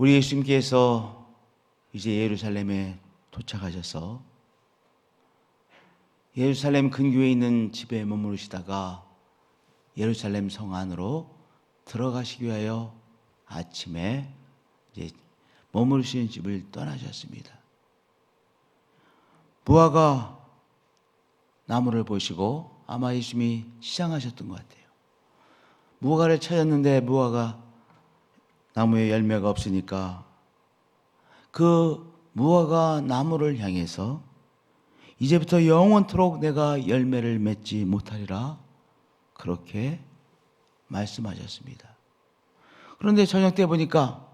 우리 예수님께서 이제 예루살렘에 도착하셔서 예루살렘 근교에 있는 집에 머무르시다가 예루살렘 성 안으로 들어가시기 위하여 아침에 이제 머무르시는 집을 떠나셨습니다. 무화과 나무를 보시고 아마 예수님이 시장하셨던 것 같아요. 무화과를 찾았는데 무화과 나무에 열매가 없으니까 그 무화과 나무를 향해서 이제부터 영원토록 내가 열매를 맺지 못하리라 그렇게 말씀하셨습니다. 그런데 저녁 때 보니까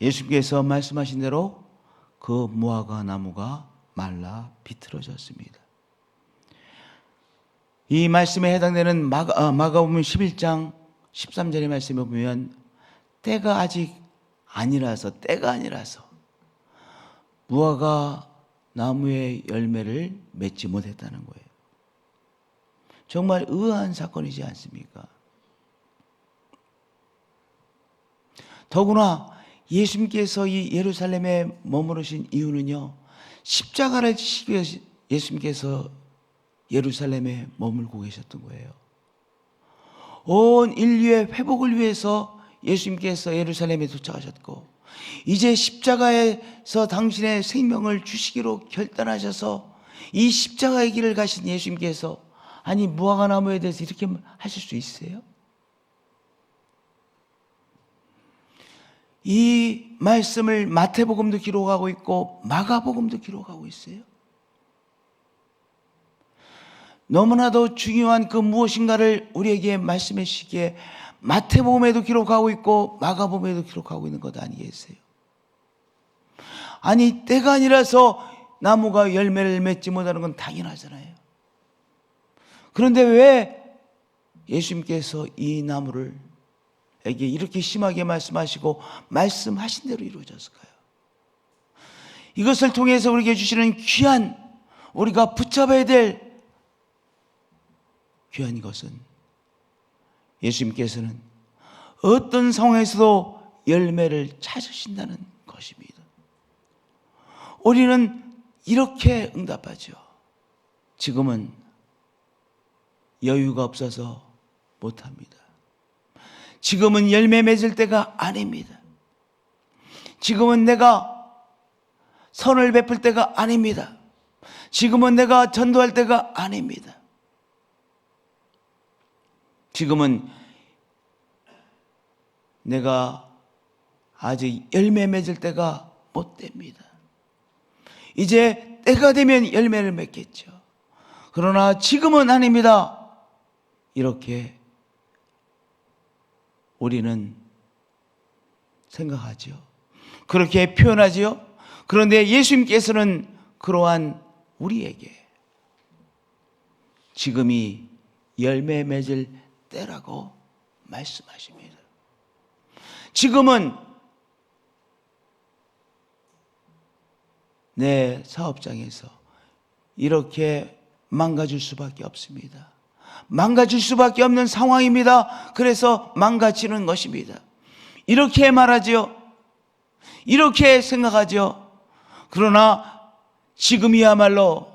예수께서 말씀하신 대로 그 무화과 나무가 말라 비틀어졌습니다. 이 말씀에 해당되는 마가, 아, 마가복음 11장 13절의 말씀에 보면 때가 아직 아니라서 때가 아니라서 무화과 나무의 열매를 맺지 못했다는 거예요. 정말 의아한 사건이지 않습니까? 더구나 예수님께서 이 예루살렘에 머무르신 이유는요, 십자가를 지시기 위해서 예수님께서 예루살렘에 머물고 계셨던 거예요. 온 인류의 회복을 위해서 예수님께서 예루살렘에 도착하셨고, 이제 십자가에서 당신의 생명을 주시기로 결단하셔서 이 십자가의 길을 가신 예수님께서 아니 무화과 나무에 대해서 이렇게 하실 수 있어요? 이 말씀을 마태복음도 기록하고 있고 마가복음도 기록하고 있어요. 너무나도 중요한 그 무엇인가를 우리에게 말씀해 주시기에 마태복음에도 기록하고 있고 마가복음에도 기록하고 있는 것 아니겠어요? 아니 때가 아니라서 나무가 열매를 맺지 못하는 건 당연하잖아요. 그런데 왜 예수님께서 이 나무를 에게 이렇게 심하게 말씀하시고 말씀하신 대로 이루어졌을까요? 이것을 통해서 우리에게 주시는 귀한 우리가 붙잡아야 될 귀한 것은 예수님께서는 어떤 상황에서도 열매를 찾으신다는 것입니다. 우리는 이렇게 응답하죠. 지금은 여유가 없어서 못합니다. 지금은 열매 맺을 때가 아닙니다. 지금은 내가 선을 베풀 때가 아닙니다. 지금은 내가 전도할 때가 아닙니다. 지금은 내가 아직 열매 맺을 때가 못 됩니다. 이제 때가 되면 열매를 맺겠죠. 그러나 지금은 아닙니다. 이렇게 우리는 생각하죠. 그렇게 표현하지요. 그런데 예수님께서는 그러한 우리에게 지금이 열매 맺을 때라고 말씀하십니다. 지금은 내 사업장에서 이렇게 망가질 수밖에 없습니다. 망가질 수밖에 없는 상황입니다. 그래서 망가지는 것입니다. 이렇게 말하지요. 이렇게 생각하죠. 그러나 지금이야말로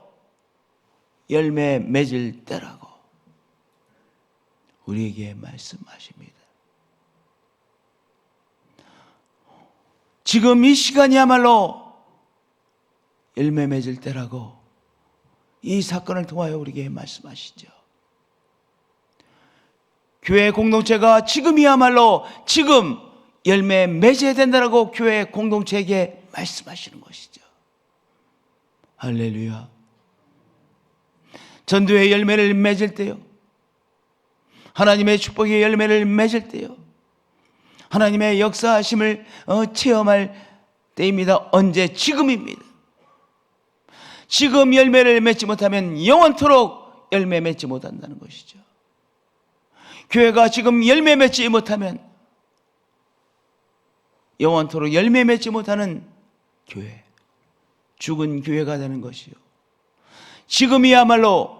열매 맺을 때라고 우리에게 말씀하십니다. 지금 이 시간이야말로 열매 맺을 때라고 이 사건을 통하여 우리에게 말씀하시죠. 교회 공동체가 지금이야말로 지금 열매 맺어야 된다라고 교회 공동체에게 말씀하시는 것이죠. 할렐루야. 전도의 열매를 맺을 때요. 하나님의 축복의 열매를 맺을 때요. 하나님의 역사하심을 어, 체험할 때입니다. 언제? 지금입니다. 지금 열매를 맺지 못하면 영원토록 열매 맺지 못한다는 것이죠. 교회가 지금 열매 맺지 못하면 영원토록 열매 맺지 못하는 교회, 죽은 교회가 되는 것이요. 지금이야말로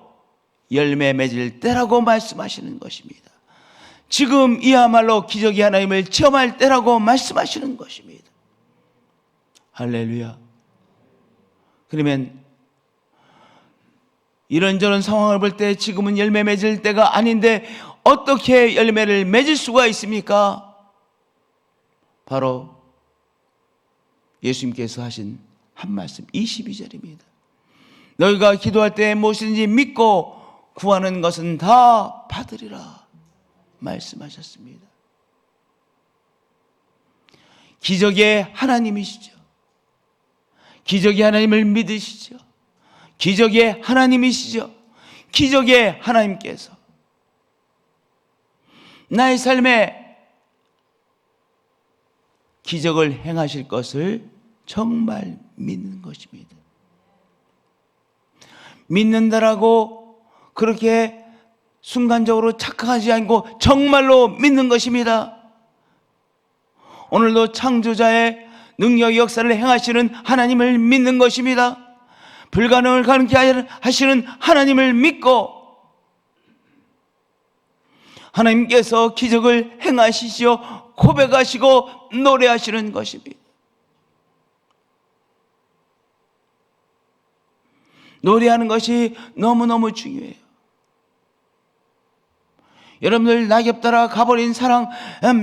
열매 맺을 때라고 말씀하시는 것입니다. 지금 이야말로 기적이 하나님을 체험할 때라고 말씀하시는 것입니다. 할렐루야. 그러면 이런저런 상황을 볼 때 지금은 열매 맺을 때가 아닌데 어떻게 열매를 맺을 수가 있습니까? 바로 예수님께서 하신 한 말씀 22절입니다. 너희가 기도할 때 무엇이든지 믿고 구하는 것은 다 받으리라 말씀하셨습니다. 기적의 하나님이시죠. 기적의 하나님을 믿으시죠. 기적의 하나님이시죠. 기적의 하나님께서 나의 삶에 기적을 행하실 것을 정말 믿는 것입니다. 믿는다라고 그렇게 순간적으로 착각하지 않고 정말로 믿는 것입니다. 오늘도 창조자의 능력 역사를 행하시는 하나님을 믿는 것입니다. 불가능을 가능케 하시는 하나님을 믿고 하나님께서 기적을 행하시시오 고백하시고 노래하시는 것입니다. 노래하는 것이 너무너무 중요해요. 여러분들 낙엽 따라 가버린 사랑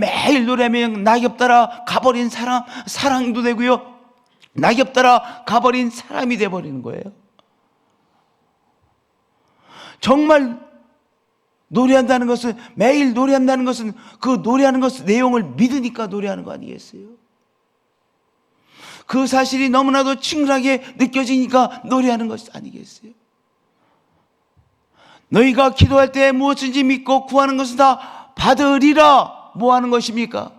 매일 노래하면 낙엽 따라 가버린 사랑 사랑도 되고요. 낙엽 따라 가버린 사람이 돼 버리는 거예요. 정말 노래한다는 것은 매일 노래한다는 것은 그 노래하는 것 내용을 믿으니까 노래하는 거 아니겠어요? 그 사실이 너무나도 친근하게 느껴지니까 노래하는 것 아니겠어요? 너희가 기도할 때 무엇인지 믿고 구하는 것은 다 받으리라. 뭐 하는 것입니까?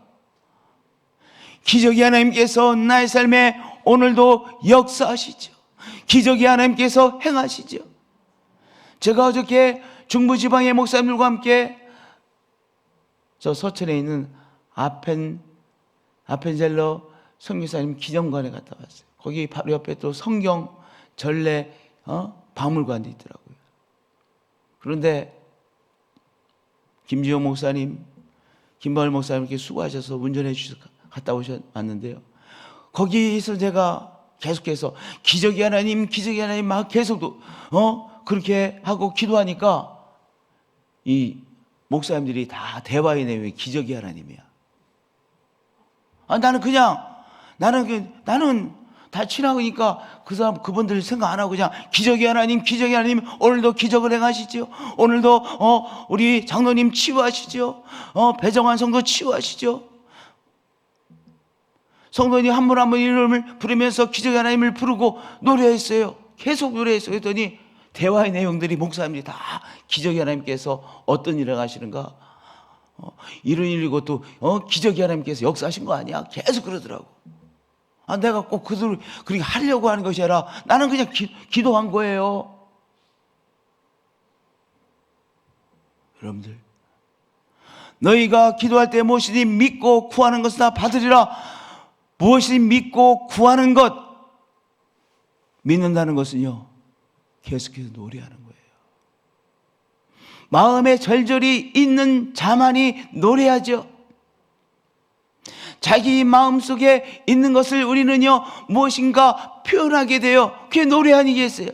기적이 하나님께서 나의 삶에 오늘도 역사하시죠. 기적이 하나님께서 행하시죠. 제가 어저께 중부지방의 목사님들과 함께 저 서천에 있는 아펜, 아펜젤러 성교사님 기념관에 갔다 왔어요. 거기 바로 옆에 또 성경 전래 어? 박물관도 있더라고요. 그런데 김지용 목사님, 김바울 목사님 이렇게 수고하셔서 운전해 주셔서 갔다 오셨는데요. 거기서 제가 계속해서 기적이 하나님, 기적이 하나님 막 계속 어 그렇게 하고 기도하니까 이 목사님들이 다 대화의 내용이 기적이 하나님이야. 아, 나는 그냥 나는 그, 나는 다 친하니까 그 사람 그분들 생각 안 하고 그냥 기적이 하나님, 기적이 하나님 오늘도 기적을 행하시죠. 오늘도 어 우리 장로님 치유하시죠. 어 배정환 성도 치유하시죠. 성도님 한 분 한 분 이름을 부르면서 기적의 하나님을 부르고 노래했어요. 계속 노래했어요. 그랬더니 대화의 내용들이 목사님들이 다 기적의 하나님께서 어떤 일을 하시는가 어, 이런 일이고 또 어, 기적의 하나님께서 역사하신 거 아니야? 계속 그러더라고. 아, 내가 꼭 그들 그렇게 하려고 하는 것이 아니라 나는 그냥 기, 기도한 거예요. 여러분들, 너희가 기도할 때 무엇이든 믿고 구하는 것은 다 받으리라. 무엇이든 믿고 구하는 것, 믿는다는 것은요, 계속해서 노래하는 거예요. 마음에 절절히 있는 자만이 노래하죠. 자기 마음 속에 있는 것을 우리는요, 무엇인가 표현하게 돼요. 그게 노래 아니겠어요?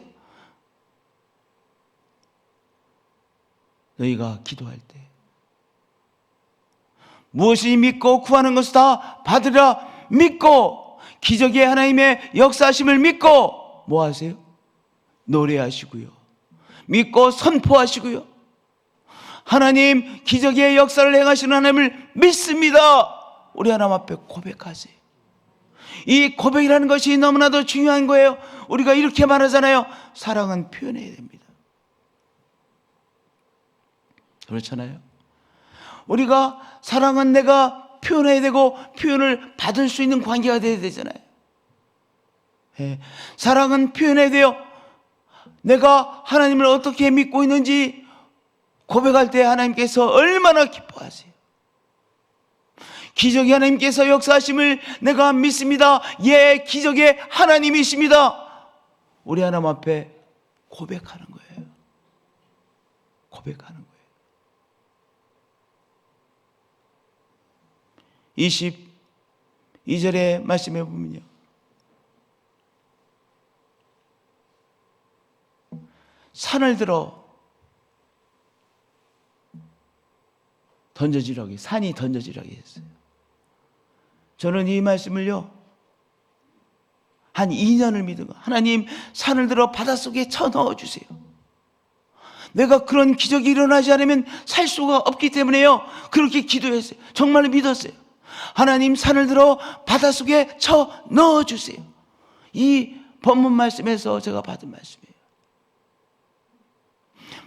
너희가 기도할 때. 무엇이 믿고 구하는 것을 다 받으라 믿고, 기적의 하나님의 역사하심을 믿고, 뭐 하세요? 노래하시고요. 믿고 선포하시고요. 하나님 기적의 역사를 행하시는 하나님을 믿습니다. 우리 하나님 앞에 고백하세요. 이 고백이라는 것이 너무나도 중요한 거예요. 우리가 이렇게 말하잖아요. 사랑은 표현해야 됩니다. 그렇잖아요. 우리가 사랑은 내가 표현해야 되고 표현을 받을 수 있는 관계가 돼야 되잖아요. 예. 사랑은 표현해야 돼요. 내가 하나님을 어떻게 믿고 있는지 고백할 때 하나님께서 얼마나 기뻐하세요. 기적의 하나님께서 역사하심을 내가 믿습니다. 예, 기적의 하나님이십니다. 우리 하나님 앞에 고백하는 거예요. 고백하는 거예요. 22절의 말씀에 보면요. 산을 들어 던져지라고 산이 던져지라고 했어요. 저는 이 말씀을요. 한 2년을 믿은 거. 하나님 산을 들어 바닷속에 쳐 넣어 주세요. 내가 그런 기적이 일어나지 않으면 살 수가 없기 때문에요. 그렇게 기도했어요. 정말 믿었어요. 하나님 산을 들어 바닷속에 쳐 넣어 주세요. 이 본문 말씀에서 제가 받은 말씀이에요.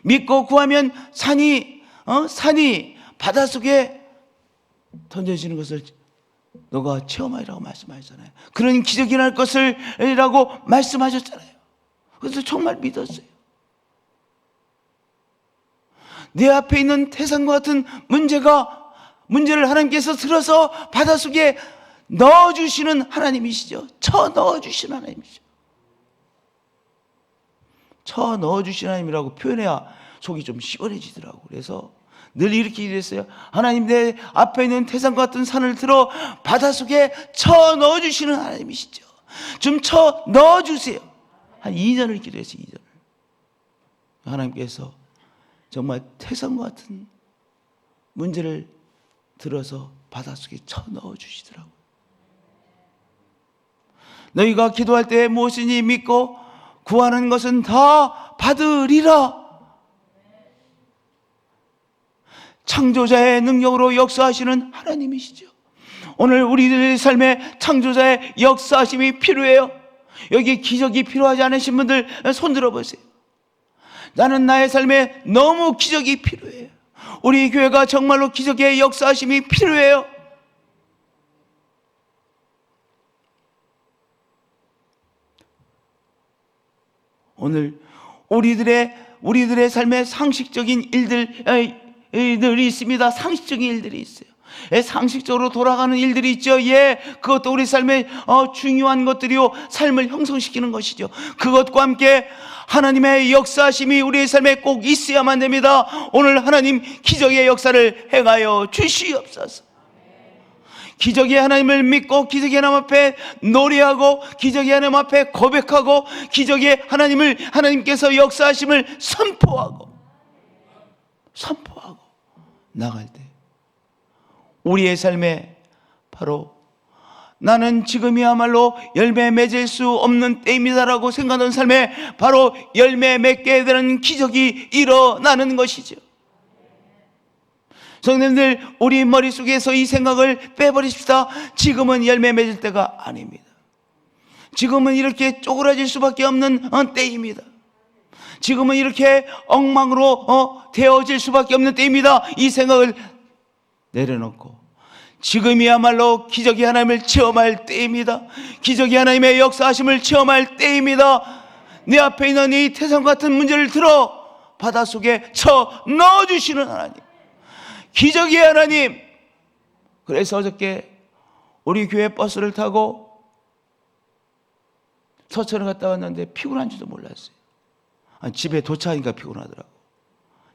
믿고 구하면 산이 어? 산이 바닷속에 던져지는 것을 너가 체험하리라고 말씀하셨잖아요. 그런 기적이 날 것을 이라고 말씀하셨잖아요. 그래서 정말 믿었어요. 내 앞에 있는 태산과 같은 문제가 문제를 하나님께서 들어서 바닷속에 넣어주시는 하나님이시죠. 쳐 넣어주시는 하나님이시죠. 쳐 넣어주시는 하나님이라고 표현해야 속이 좀 시원해지더라고. 그래서 늘 이렇게 일했어요. 하나님 내 앞에 있는 태산과 같은 산을 들어 바닷속에 쳐 넣어주시는 하나님이시죠. 좀 쳐 넣어주세요. 한 2년을 기도했어요. 2년을. 하나님께서 정말 태산과 같은 문제를 들어서 바닷속에 쳐 넣어주시더라고요. 너희가 기도할 때 무엇이니 믿고 구하는 것은 다 받으리라. 창조자의 능력으로 역사하시는 하나님이시죠. 오늘 우리들의 삶에 창조자의 역사하심이 필요해요. 여기 기적이 필요하지 않으신 분들 손 들어보세요. 나는 나의 삶에 너무 기적이 필요해요. 우리 교회가 정말로 기적의 역사하심이 필요해요. 오늘 우리들의 우리들의 삶에 상식적인 일들 일들이 있습니다. 상식적인 일들이 있어요. 예, 상식적으로 돌아가는 일들이 있죠. 예, 그것도 우리 삶의 어, 중요한 것들이요. 삶을 형성시키는 것이죠. 그것과 함께 하나님의 역사심이 우리의 삶에 꼭 있어야만 됩니다. 오늘 하나님 기적의 역사를 행하여 주시옵소서. 기적의 하나님을 믿고 기적의 하나님 앞에 노래하고 기적의 하나님 앞에 고백하고 기적의 하나님을 하나님께서 역사하심을 선포하고 선포하고 나갈 때 우리의 삶에 바로 나는 지금이야말로 열매 맺을 수 없는 때입니다라고 생각하는 삶에 바로 열매 맺게 되는 기적이 일어나는 것이죠. 성도님들 우리 머릿속에서 이 생각을 빼버리십시다. 지금은 열매 맺을 때가 아닙니다. 지금은 이렇게 쪼그라질 수밖에 없는 어, 때입니다. 지금은 이렇게 엉망으로 어, 되어질 수밖에 없는 때입니다. 이 생각을 내려놓고 지금이야말로 기적의 하나님을 체험할 때입니다. 기적의 하나님의 역사하심을 체험할 때입니다. 내 앞에 있는 이 태산 같은 문제를 들어 바닷속에 쳐 넣어주시는 하나님. 기적의 하나님. 그래서 어저께 우리 교회 버스를 타고 서천을 갔다 왔는데 피곤한 줄도 몰랐어요. 아니, 집에 도착하니까 피곤하더라고.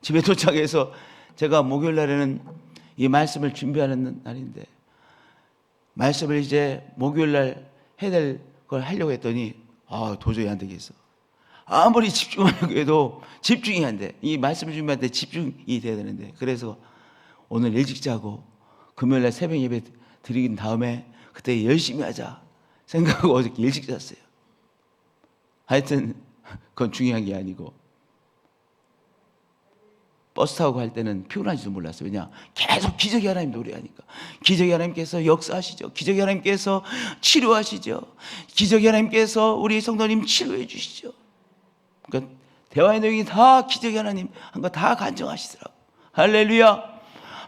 집에 도착해서 제가 목요일 날에는 이 말씀을 준비하는 날인데 말씀을 이제 목요일 날될걸 하려고 했더니 아 도저히 안 되겠어. 아무리 집중하려고 해도 집중이 안 돼. 이 말씀을 준비할 때 집중이 돼야 되는데 그래서 오늘 일찍 자고 금요일 날 새벽 예배 드리긴 다음에 그때 열심히 하자 생각하고 어저께 일찍 잤어요. 하여튼 그건 중요한 게 아니고 버스 타고 갈 때는 피곤한지도 몰랐어요. 왜냐? 계속 기적의 하나님 노래하니까. 기적의 하나님께서 역사하시죠. 기적의 하나님께서 치료하시죠. 기적의 하나님께서 우리 성도님 치료해 주시죠. 그러니까 대화의 내용이 다 기적의 하나님 한 거 다 간증하시더라고. 할렐루야.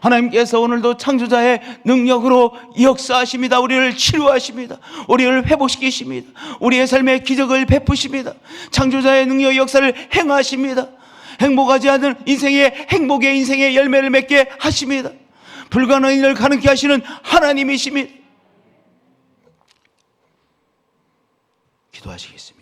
하나님께서 오늘도 창조자의 능력으로 역사하십니다. 우리를 치료하십니다. 우리를 회복시키십니다. 우리의 삶에 기적을 베푸십니다. 창조자의 능력 역사를 행하십니다. 행복하지 않은 인생의 행복의 인생의 열매를 맺게 하십니다. 불가능한 일을 가능케 하시는 하나님이십니다. 기도하시겠습니다.